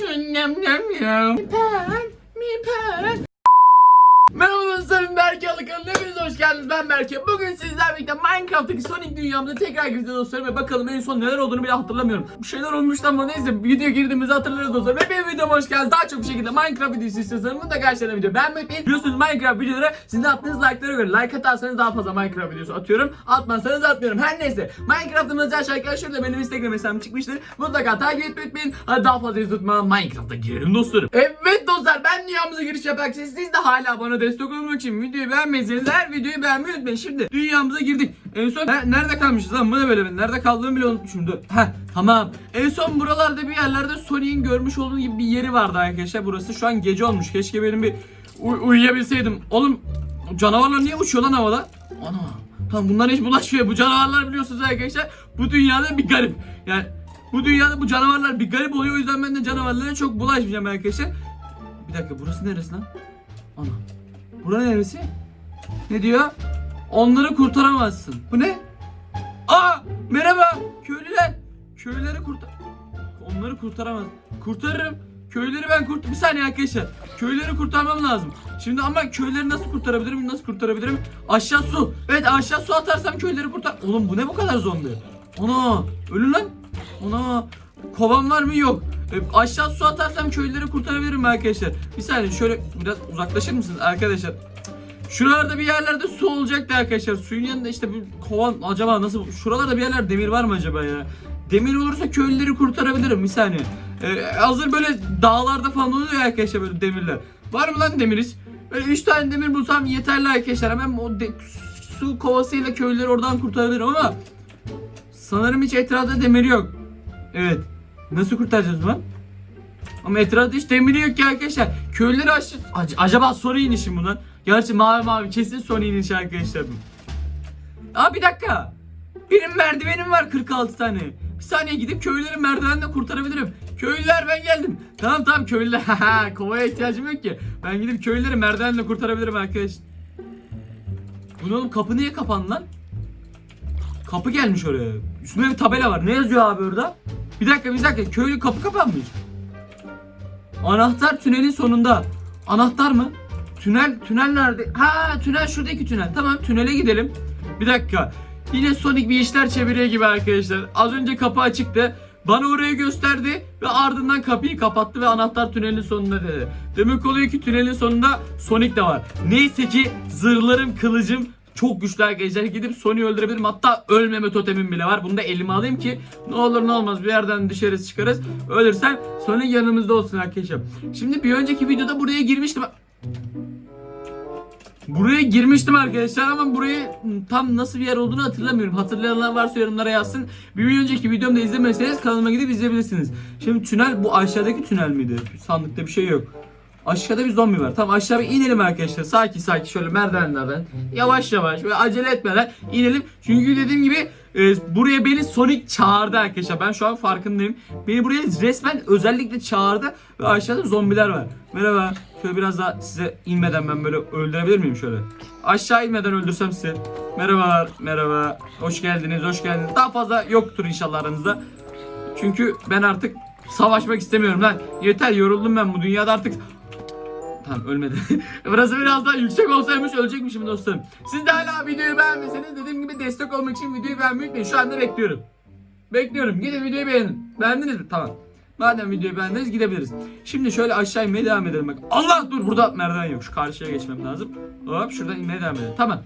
ชวนยำยำยำมีแผนมีแผน Merhaba dostlarım Berke Alıkan'ın hepiniz hoş geldiniz. Ben Berke. Bugün sizlerle birlikte Minecraft'taki Sonic dünyamıza tekrar gireceğiz dostlarım Ve bakalım en son neler olduğunu bile hatırlamıyorum. Bir şeyler olmuştu ama neyse video girdiğimizi hatırlarız dostlarım. Ve benim videoma hoş geldiniz. Daha çok bir şekilde Minecraft videosu istiyorsanız mutlaka aşağıdan video beğenmeyi unutmayın. Biliyorsunuz Minecraft videoları sizin attığınız like'lara göre Like atarsanız daha fazla Minecraft videosu atıyorum. Atmazsanız atmıyorum. Her neyse Minecraft'ın özel şarkılar şurada benim Instagram hesabım çıkmıştır. Mutlaka takip etmeyi unutmayın. Hadi daha fazla izletmeden Minecraft'a girelim dostlarım. Evet dostlar ben dünyamıza giriş yaparken siz de hala destek olmak için videoyu beğenmeyseniz her videoyu beğenmeyi unutmayın. Şimdi dünyamıza girdik. En son He, nerede kalmışız lan? Bu ne böyle? Ben nerede kaldığımı bile unutmuşum. Dur. Heh, tamam. En son buralarda bir yerlerde Sonic'in görmüş olduğu gibi bir yeri vardı arkadaşlar. Burası şu an gece olmuş. Keşke benim bir uy- uyuyabilseydim. Oğlum canavarlar niye uçuyor lan havada? Ana. Tamam bunlar hiç bulaşmıyor. Bu canavarlar biliyorsunuz arkadaşlar. Bu dünyada bir garip. Yani bu dünyada bu canavarlar bir garip oluyor. O yüzden ben de canavarlara çok bulaşmayacağım arkadaşlar. Bir dakika burası neresi lan? Ana. Bura neresi? Ne diyor? Onları kurtaramazsın. Bu ne? Aa! Merhaba! Köylüler! Köylüleri kurtar... Onları kurtaramaz. Kurtarırım. Köyleri ben kurt... Bir saniye arkadaşlar. Köyleri kurtarmam lazım. Şimdi ama köyleri nasıl kurtarabilirim? Nasıl kurtarabilirim? Aşağı su. Evet aşağı su atarsam köyleri kurtar... Oğlum bu ne bu kadar zombi? Ana! Ölün lan. Ana! Kovan var mı? Yok. E, aşağı su atarsam köyleri kurtarabilirim arkadaşlar. Bir saniye şöyle biraz uzaklaşır mısınız arkadaşlar? Şuralarda bir yerlerde su olacaktı arkadaşlar. Suyun yanında işte bir kovan acaba nasıl? Şuralarda bir yerler demir var mı acaba ya? Demir olursa köylüleri kurtarabilirim bir saniye. Ee, hazır böyle dağlarda falan oluyor arkadaşlar böyle demirler. Var mı lan demiriz? Böyle 3 tane demir bulsam yeterli arkadaşlar. Hemen o su kovasıyla köylüleri oradan kurtarabilirim ama sanırım hiç etrafta demir yok. Evet. Nasıl kurtaracağız lan? Ama etrafta hiç demiri yok ki arkadaşlar. Köylüleri aşağı... Ac- acaba Sony inişi mi? Gerçi mavi mavi kesin Sony inişi arkadaşlar bu. Aa bir dakika. Benim merdivenim var 46 tane. Bir saniye gidip köylüleri merdivenle kurtarabilirim. Köylüler ben geldim. Tamam tamam köylüler. Kovaya ihtiyacım yok ki. Ben gidip köylüleri merdivenle kurtarabilirim arkadaş. Bu ne oğlum kapı niye kapandı lan? Kapı gelmiş oraya. Üstünde bir tabela var. Ne yazıyor abi orada? Bir dakika bir dakika köylü kapı kapanmış. Anahtar tünelin sonunda. Anahtar mı? Tünel tünel nerede? Ha tünel şuradaki tünel. Tamam tünele gidelim. Bir dakika. Yine Sonic bir işler çeviriyor gibi arkadaşlar. Az önce kapı açıktı. Bana orayı gösterdi ve ardından kapıyı kapattı ve anahtar tünelin sonunda dedi. Demek oluyor ki tünelin sonunda Sonic de var. Neyse ki zırhlarım, kılıcım çok güçlü arkadaşlar. Gidip Sonic'i öldürebilirim. Hatta ölmeme totemim bile var. Bunu da elime alayım ki ne olur ne olmaz bir yerden dışarı çıkarız. Ölürsem Sonic yanımızda olsun arkadaşlar. Şimdi bir önceki videoda buraya girmiştim. Buraya girmiştim arkadaşlar ama burayı tam nasıl bir yer olduğunu hatırlamıyorum. Hatırlayanlar varsa yorumlara yazsın. Bir önceki videomda izlemeseniz kanalıma gidip izleyebilirsiniz. Şimdi tünel bu aşağıdaki tünel miydi? Sandıkta bir şey yok. Aşağıda bir zombi var. Tamam aşağı bir inelim arkadaşlar. Sakin sakin şöyle merdivenlerden. Yavaş yavaş ve acele etmeden inelim. Çünkü dediğim gibi e, buraya beni Sonic çağırdı arkadaşlar. Ben şu an farkındayım. Beni buraya resmen özellikle çağırdı ve aşağıda zombiler var. Merhaba. Şöyle biraz daha size inmeden ben böyle öldürebilir miyim şöyle? Aşağı inmeden öldürsem sizi. Merhabalar, merhaba. Hoş geldiniz, hoş geldiniz. Daha fazla yoktur inşallah aranızda. Çünkü ben artık savaşmak istemiyorum lan. Yeter yoruldum ben bu dünyada artık. Tamam ölmedi. Burası biraz daha yüksek olsaymış ölecekmişim dostlarım. Siz de hala videoyu beğenmeseniz dediğim gibi destek olmak için videoyu beğenmeyi unutmayın. Şu anda bekliyorum. Bekliyorum. Gidin videoyu beğenin. Beğendiniz mi? Tamam. Madem videoyu beğendiniz gidebiliriz. Şimdi şöyle aşağı inmeye devam edelim bak. Allah dur burada merdiven yok. Şu karşıya geçmem lazım. Hop şuradan inmeye devam edelim. Tamam.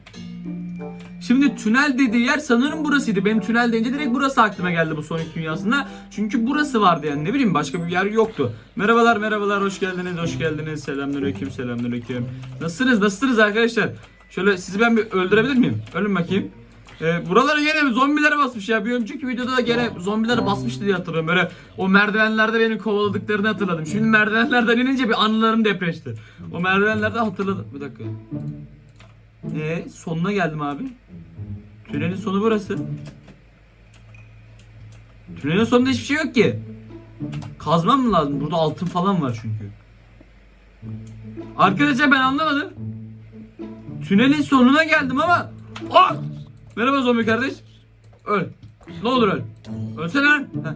Şimdi tünel dediği yer sanırım burasıydı. Benim tünel deyince direkt burası aklıma geldi bu Sonic dünyasında. Çünkü burası vardı yani ne bileyim başka bir yer yoktu. Merhabalar merhabalar hoş geldiniz hoş geldiniz. Selamünaleyküm selamünaleyküm. Nasılsınız nasılsınız arkadaşlar? Şöyle sizi ben bir öldürebilir miyim? Ölün bakayım. Ee, buraları gene zombilere basmış ya. Bir önceki videoda da gene zombilere basmıştı diye hatırlıyorum. Böyle o merdivenlerde beni kovaladıklarını hatırladım. Şimdi merdivenlerden inince bir anılarım depreşti. O merdivenlerde hatırladım. Bir dakika. Ee, sonuna geldim abi. Tünelin sonu burası. Tünelin sonunda hiçbir şey yok ki. Kazmam mı lazım? Burada altın falan var çünkü. Arkadaşlar ben anlamadım. Tünelin sonuna geldim ama... Ah! Merhaba zombi kardeş. Öl. Ne olur öl. Ölsene lan. Heh.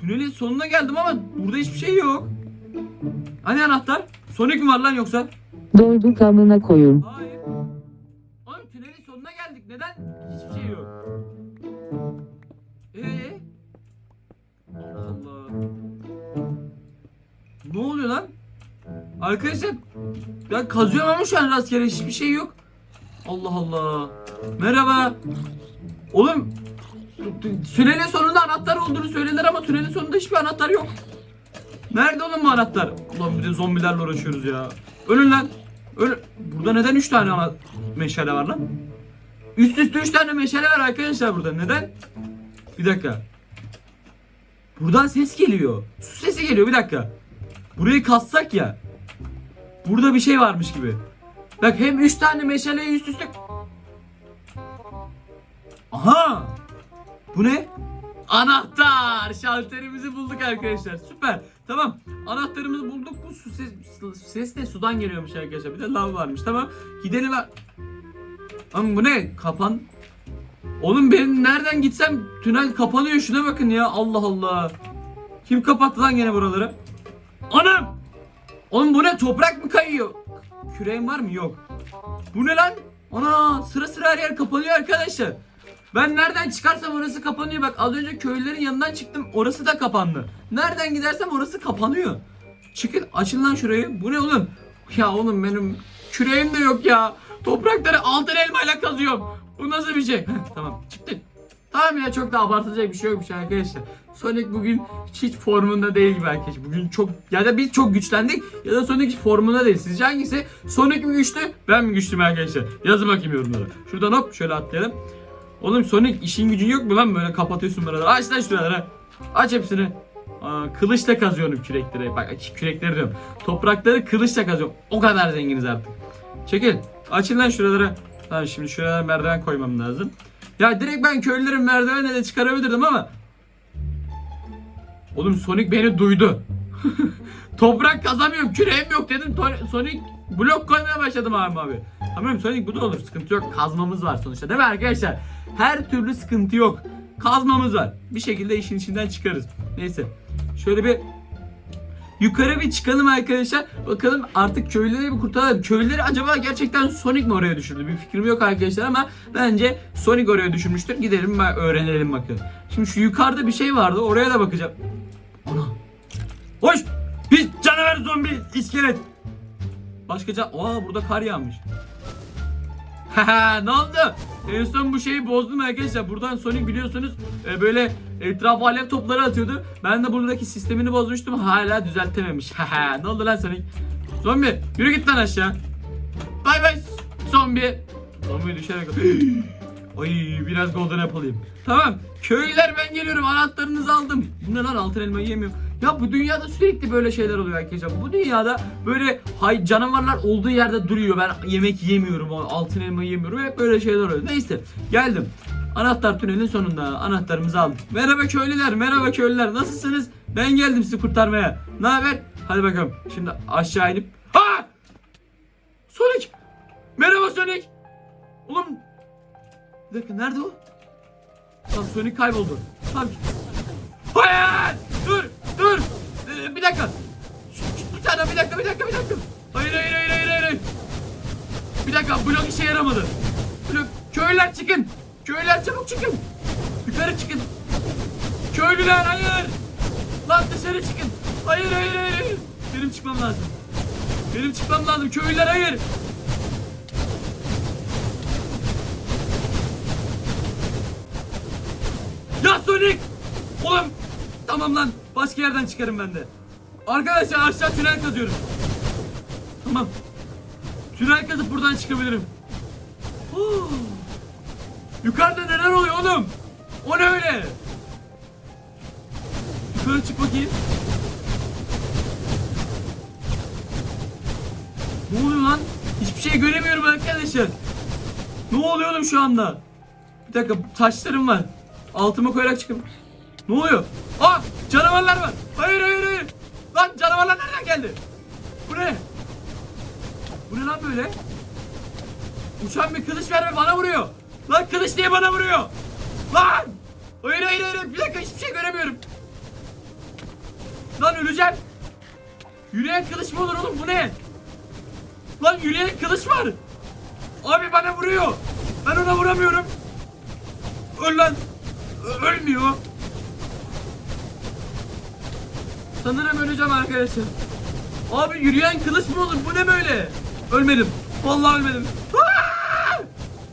tünelin sonuna geldim ama burada hiçbir şey yok. Hani anahtar? Sonic mi var lan yoksa? Doyduk amına koyun. Hayır. Arkadaşlar ben kazıyorum ama şu an rastgele hiçbir şey yok. Allah Allah. Merhaba. Oğlum tünelin sonunda anahtar olduğunu söylediler ama tünelin sonunda hiçbir anahtar yok. Nerede oğlum bu anahtar? Ulan bir de zombilerle uğraşıyoruz ya. Ölün lan. Öyle. Burada neden 3 tane meşale var lan? Üst üste 3 tane meşale var arkadaşlar burada. Neden? Bir dakika. Buradan ses geliyor. Su sesi geliyor bir dakika. Burayı kassak ya. Burada bir şey varmış gibi. Bak hem 3 tane meşaleyi üst üste... Aha! Bu ne? Anahtar! Şalterimizi bulduk arkadaşlar. Süper. Tamam. Anahtarımızı bulduk. Bu su ses, ses de sudan geliyormuş arkadaşlar. Bir de lav varmış. Tamam. Gidelim. Ama bu ne? Kapan. Oğlum benim nereden gitsem tünel kapanıyor. Şuna bakın ya. Allah Allah. Kim kapattı lan gene buraları? Anam! Oğlum bu ne? Toprak mı kayıyor? Küreğin var mı? Yok. Bu ne lan? Ana sıra sıra her yer kapanıyor arkadaşlar. Ben nereden çıkarsam orası kapanıyor. Bak az önce köylülerin yanından çıktım. Orası da kapandı. Nereden gidersem orası kapanıyor. Çıkın açın lan şurayı. Bu ne oğlum? Ya oğlum benim küreğim de yok ya. Toprakları altın elmayla kazıyorum. Bu nasıl bir şey? Tamam çıktık. Tamam ya çok da abartılacak bir şey yokmuş arkadaşlar. Sonic bugün hiç formunda değil arkadaşlar. Bugün çok ya da biz çok güçlendik ya da Sonic hiç formunda değil. Sizce hangisi? Sonic mi güçlü? Ben mi güçlüyüm arkadaşlar? Yazın bakayım yorumlara. Şuradan hop şöyle atlayalım. Oğlum Sonic işin gücün yok mu lan böyle kapatıyorsun buraları. Aç lan şuraları. Aç hepsini. Aa, kılıçla kazıyorum kürekleri. Bak kürekleri diyorum. Toprakları kılıçla kazıyorum. O kadar zenginiz artık. Çekil. Açın lan şuraları. Tamam şimdi şuraya merdiven koymam lazım. Ya direkt ben köylülerin merdivenle de çıkarabilirdim ama. Oğlum Sonic beni duydu. Toprak kazamıyorum küreğim yok dedim. Sonic blok koymaya başladım abi abi. Tamam Sonic bu da olur sıkıntı yok. Kazmamız var sonuçta değil mi arkadaşlar? Her türlü sıkıntı yok. Kazmamız var. Bir şekilde işin içinden çıkarız. Neyse. Şöyle bir yukarı bir çıkalım arkadaşlar. Bakalım artık köylüleri bir kurtaralım. Köylüleri acaba gerçekten Sonic mi oraya düşürdü? Bir fikrim yok arkadaşlar ama bence Sonic oraya düşürmüştür. Gidelim öğrenelim bakalım. Şimdi şu yukarıda bir şey vardı. Oraya da bakacağım. Ana. Hoş. Bir canavar zombi iskelet. Başka can... Aa burada kar yağmış. Ne oldu? En son bu şeyi bozdum arkadaşlar. Buradan Sonic biliyorsunuz e, böyle etrafa alev topları atıyordu. Ben de buradaki sistemini bozmuştum. Hala düzeltememiş. Ne oldu lan Sonic? Zombi yürü git lan aşağı. Bay bay zombi. Zombi düşerek. Ay biraz golden apple'ıyım. Tamam köylüler ben geliyorum anahtarınızı aldım. Bu ne lan altın elmayı yemiyorum. Ya bu dünyada sürekli böyle şeyler oluyor arkadaşlar. Bu dünyada böyle hay canavarlar olduğu yerde duruyor. Ben yemek yemiyorum, altın elmayı yemiyorum. Hep böyle şeyler oluyor. Neyse geldim. Anahtar tünelin sonunda anahtarımızı aldık. Merhaba köylüler, merhaba köylüler. Nasılsınız? Ben geldim sizi kurtarmaya. Ne haber? Hadi bakalım. Şimdi aşağı inip. Ha! Sonic! Merhaba Sonic! Oğlum bir dakika nerede o? Tamam Sonic kayboldu. Tamam. Hayır! Dakika. Bir tane bir dakika bir dakika bir dakika. Hayır hayır hayır hayır hayır. Bir dakika blok işe yaramadı. Blok köylüler çıkın. Köylüler çabuk çıkın. Yukarı çıkın. Köylüler hayır. Lan dışarı çıkın. Hayır hayır. hayır. Benim çıkmam lazım. Benim çıkmam lazım. Köylüler hayır. Ya Sonic! Oğlum! Tamam lan. Başka yerden çıkarım ben de. Arkadaşlar aşağı tünel kazıyorum. Tamam. Tünel kazıp buradan çıkabilirim. Huu. Yukarıda neler oluyor oğlum? O ne öyle? Yukarı çık bakayım. Ne oluyor lan? Hiçbir şey göremiyorum arkadaşlar. Ne oluyor oğlum şu anda? Bir dakika taşlarım var. Altıma koyarak çıkın. Ne oluyor? Aa canavarlar var. Hayır hayır hayır. Lan canavarlar nereden geldi? Bu ne? Bu ne lan böyle? Uçan bir kılıç ver ve bana vuruyor. Lan kılıç niye bana vuruyor? Lan! Hayır hayır hayır bir dakika hiçbir şey göremiyorum. Lan öleceğim. Yürüyen kılıç mı olur oğlum bu ne? Lan yürüyen kılıç var. Abi bana vuruyor. Ben ona vuramıyorum. Öl lan. Ö- ölmüyor. Sanırım öleceğim arkadaşlar. Abi yürüyen kılıç mı olur? Bu ne böyle? Ölmedim. Vallahi ölmedim. Aa!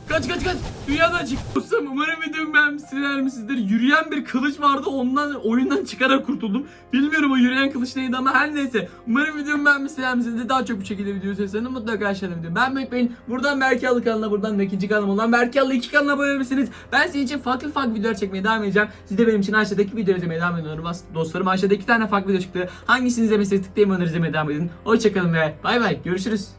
Kaç kaç kaç. Dünyadan çık. Dostum umarım videomu beğenmişsinizdir. Yürüyen bir kılıç vardı. Ondan oyundan çıkarak kurtuldum. Bilmiyorum o yürüyen kılıç neydi ama her neyse. Umarım videomu beğenmişsinizdir. Daha çok bu şekilde video izleseniz mutlaka aşağıda video. Ben unutmayın. Buradan Berke Alı kanalına buradan da ikinci kanalım olan Berke Alı iki kanalına abone olabilirsiniz. Ben sizin için farklı farklı videolar çekmeye devam edeceğim. Siz de benim için aşağıdaki videoları izlemeye devam edin. Dostlarım aşağıda iki tane farklı video çıktı. Hangisini izlemeseniz tıklayın onları izlemeye devam edin. Hoşçakalın ve bay bay. Görüşürüz.